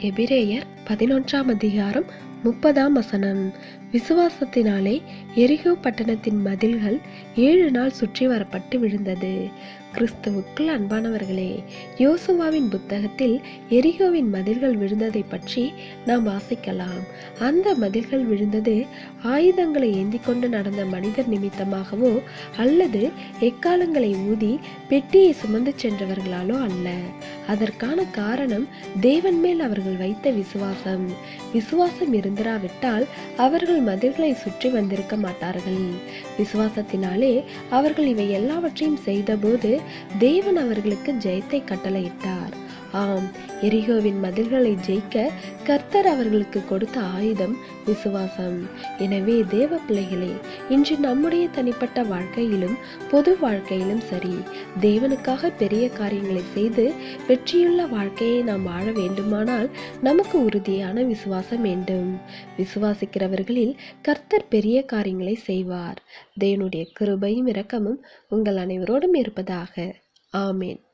எபிரேயர் பதினொன்றாம் அதிகாரம் முப்பதாம் வசனம். விசுவாசத்தினாலே எரிகோ பட்டணத்தின் மதில்கள் ஏழு நாள் சுற்றி வரப்பட்டு விழுந்தது. கிறிஸ்துவுக்குள் அன்பானவர்களே யோசுவாவின் புத்தகத்தில் எரிகோவின் மதில்கள் விழுந்ததை பற்றி நாம் வாசிக்கலாம். அந்த மதில்கள் விழுந்தது ஆயுதங்களை ஏந்தி கொண்டு நடந்த மனிதர் நிமித்தமாகவோ அல்லது எக்காலங்களை ஊதி பெட்டியை சுமந்து சென்றவர்களாலோ அல்ல. அதற்கான காரணம் தேவன் மேல் அவர்கள் வைத்த விசுவாசம். விசுவாசம் இருந்திராவிட்டால் அவர்கள் மதில்களை சுற்றி வந்திருக்க மாட்டார்கள். விசுவாசத்தினாலே அவர்கள் இவை எல்லாவற்றையும் செய்தபோது தேவன் அவர்களுக்கு ஜெயத்தை கட்டளையிட்டார். ஆம் எரிகோவின் மதில்களை ஜெயிக்க கர்த்தர் அவர்களுக்கு கொடுத்த ஆயுதம் விசுவாசம். எனவே தேவ பிள்ளைகளே இன்று நம்முடைய தனிப்பட்ட வாழ்க்கையிலும் பொது வாழ்க்கையிலும் சரி தேவனுக்காக பெரிய காரியங்களை செய்து வெற்றியுள்ள வாழ்க்கையை நாம் வாழ வேண்டுமானால் நமக்கு உறுதியான விசுவாசம் வேண்டும். விசுவாசிக்கிறவர்களில் கர்த்தர் பெரிய காரியங்களை செய்வார். தேவனுடைய கிருபையும் இரக்கமும் உங்கள் அனைவரோடும் இருப்பதாக. ஆமேன்.